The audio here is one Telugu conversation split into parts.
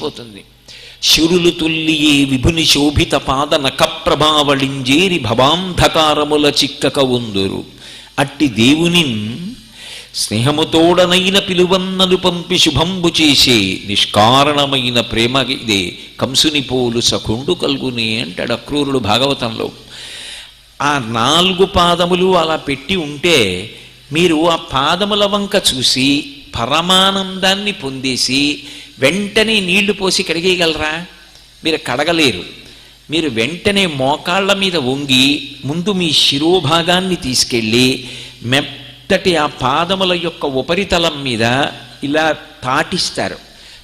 మురిసిపోతుంది శిరులు తుల్లియే విభుని శోభిత పాద నఖప్రభావళింజేరి భవాంధకారముల చిక్కక ఉందురు. అట్టి దేవుని స్నేహముతోడనైన పిలువన్నలు పంపి శుభంబు చేసే నిష్కారణమైన ప్రేమ ఇదే కంసుని పోలు సఖుండు కల్గుని అంటాడు అక్రూరుడు భాగవతంలో. ఆ నాలుగు పాదములు అలా పెట్టి ఉంటే మీరు ఆ పాదముల వంక చూసి పరమానందాన్ని పొందేసి వెంటనే నీళ్ళు పోసి కడిగేయగలరా? మీరు కడగలేరు. మీరు వెంటనే మోకాళ్ళ మీద వంగి ముందు మీ శిరోభాగాన్ని తీసుకెళ్ళి మెత్తటి ఆ పాదముల యొక్క ఉపరితలం మీద ఇలా తాటిస్తారు.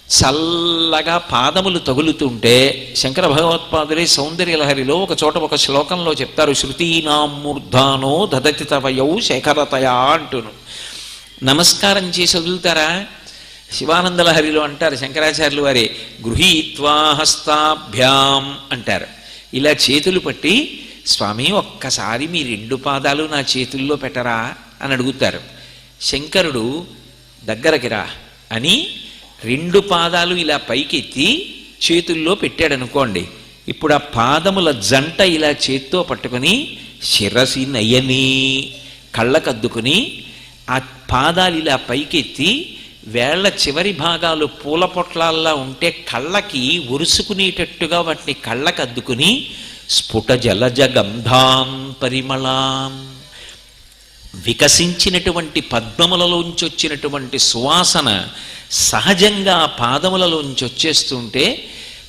చల్లగా పాదములు తగులుతుంటే శంకర భగవత్పాదులే సౌందర్యలహరిలో ఒక చోట ఒక శ్లోకంలో చెప్తారు శృతీనాం మూర్ధానో దదతి తవయౌ శేఖరతయా అంటును. నమస్కారం చేసి వదులుతారా? శివానందలహరిలో అంటారు శంకరాచార్యులు వారే గృహీత్వా హస్తాభ్యాం అంటారు. ఇలా చేతులు పట్టి స్వామి ఒక్కసారి మీ రెండు పాదాలు నా చేతుల్లో పెట్టరా? అని అడుగుతారు. శంకరుడు దగ్గరకి రా అని రెండు పాదాలు ఇలా పైకెత్తి చేతుల్లో పెట్టాడనుకోండి ఇప్పుడు ఆ పాదముల జంట ఇలా చేత్తో పట్టుకొని శిరసి నయని కళ్ళకద్దుకుని ఆ పాదాలు ఇలా పైకెత్తి వేళ్ళ చివరి భాగాలు పూల పొట్లాల్లా ఉంటే కళ్ళకి ఒరుసుకునేటట్టుగా వాటిని కళ్ళకి అద్దుకుని స్ఫుట జలజ గంధాం పరిమళాం. వికసించినటువంటి పద్మములలోంచి వచ్చినటువంటి సువాసన సహజంగా పాదములలోంచి వచ్చేస్తుంటే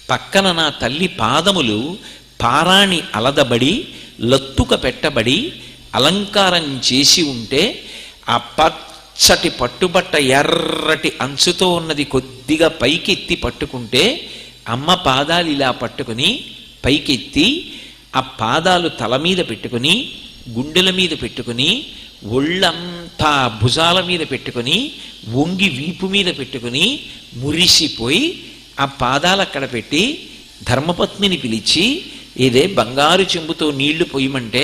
పక్కన నా తల్లి పాదములు పారాణి అలదబడి లత్తుక పెట్టబడి అలంకారం చేసి ఉంటే ఆ పచ్చటి పట్టుబట్ట ఎర్రటి అంచుతో ఉన్నది కొద్దిగా పైకెత్తి పట్టుకుంటే అమ్మ పాదాలు ఇలా పట్టుకుని పైకెత్తి ఆ పాదాలు తల మీద పెట్టుకుని గుండెల మీద పెట్టుకుని ఒళ్ళంతా భుజాల మీద పెట్టుకుని వంగి వీపు మీద పెట్టుకుని మురిసిపోయి ఆ పాదాలు అక్కడ పెట్టి ధర్మపత్నిని పిలిచి ఇదే బంగారు చెంబుతో నీళ్ళు పోయమంటే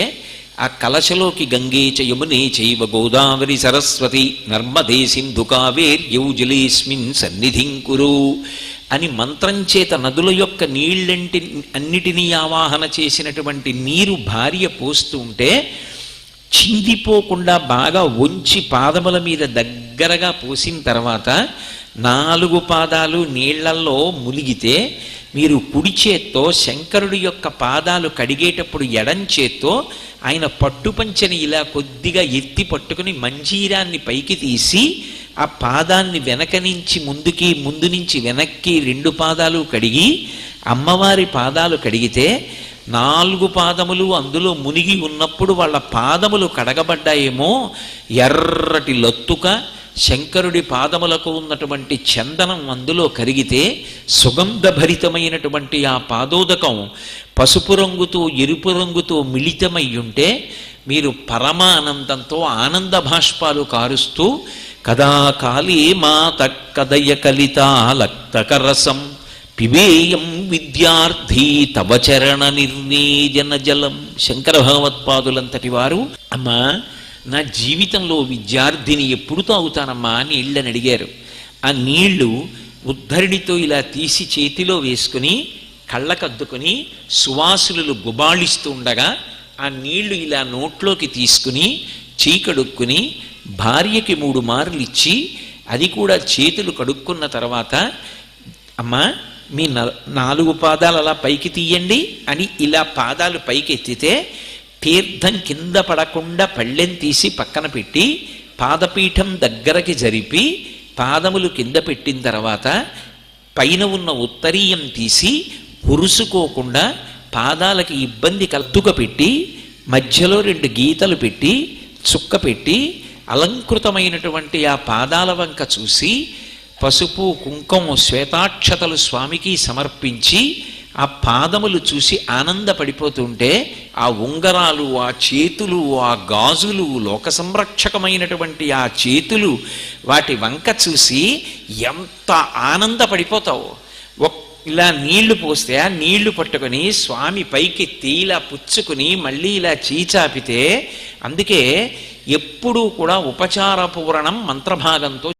ఆ కలశలోకి గంగేచ యమునే చైవ గోదావరి సరస్వతి నర్మదే సింధు కావేర్యౌ జలేస్మిన్ సన్నిధిం కురు అని మంత్రం చేత నదుల యొక్క నీళ్ళంటి అన్నిటినీ ఆవాహన చేసినటువంటి నీరు భార్య పోస్తూ ఉంటే చిందిపోకుండా బాగా వంచి పాదముల మీద దగ్గరగా పోసిన తర్వాత నాలుగు పాదాలు నీళ్ళల్లో మునిగితే మీరు కుడి చేత్తో శంకరుడి యొక్క పాదాలు కడిగేటప్పుడు ఎడం చేత్తో ఆయన పట్టుపంచని ఇలా కొద్దిగా ఎత్తి పట్టుకుని మంజీరాన్ని పైకి తీసి ఆ పాదాన్ని వెనక నుంచి ముందుకి ముందు నుంచి వెనక్కి రెండు పాదాలు కడిగి అమ్మవారి పాదాలు కడిగితే నాలుగు పాదములు అందులో మునిగి ఉన్నప్పుడు వాళ్ళ పాదములు కడగబడ్డాయేమో ఎర్రటి లొత్తుక శంకరుడి పాదములకు ఉన్నటువంటి చందనం అందులో కరిగితే సుగంధభరితమైనటువంటి ఆ పాదోదకం పసుపు రంగుతో ఎరుపు రంగుతో మిళితమై ఉంటే మీరు పరమానందంతో ఆనంద భాష్పాలు కారుస్తూ కదా కాళీ మాత కదయ కలితాలక్తకరసం పిబేయం విద్యార్థి తవ చరణ జలం. శంకర భగవత్పాదులంతటి వారు అమ్మా నా జీవితంలో విద్యార్థిని ఎప్పుడు తాగుతానమ్మా నీళ్ళని అడిగారు. ఆ నీళ్ళు ఉద్ధరిణితో ఇలా తీసి చేతిలో వేసుకుని కళ్ళకద్దుకుని సువాసులు గుబాళిస్తూ ఉండగా ఆ నీళ్ళు ఇలా నోట్లోకి తీసుకుని చీకడుక్కుని భార్యకి మూడు మార్లు ఇచ్చి అది కూడా చేతులు కడుక్కున్న తర్వాత అమ్మా మీ న- నాలుగు పాదాలు అలా పైకి తీయండి అని ఇలా పాదాలు పైకి ఎత్తితే తీర్థం కింద పడకుండా పళ్ళెం తీసి పక్కన పెట్టి పాదపీఠం దగ్గరకి జరిపి పాదములు కింద పెట్టిన తర్వాత పైన ఉన్న ఉత్తరీయం తీసి ఉరుసుకోకుండా పాదాలకి ఇబ్బంది కల్తుక పెట్టి మధ్యలో రెండు గీతలు పెట్టి చుక్క పెట్టి అలంకృతమైనటువంటి ఆ పాదాల వంక చూసి పసుపు కుంకుమ శ్వేతాక్షతలు స్వామికి సమర్పించి ఆ పాదములు చూసి ఆనందపడిపోతుంటే ఆ ఉంగరాలు ఆ చేతులు ఆ గాజులు లోక సంరక్షకమైనటువంటి ఆ చేతులు వాటి వంక చూసి ఎంత ఆనందపడిపోతావు. ఇలా నీళ్ళు పోస్తే ఆ నీళ్ళు పట్టుకొని స్వామి పైకెత్తి ఇలా పుచ్చుకుని మళ్ళీ ఇలా చీచాపితే అందుకే ఎప్పుడూ కూడా ఉపచార పూరణం మంత్రభాగంతో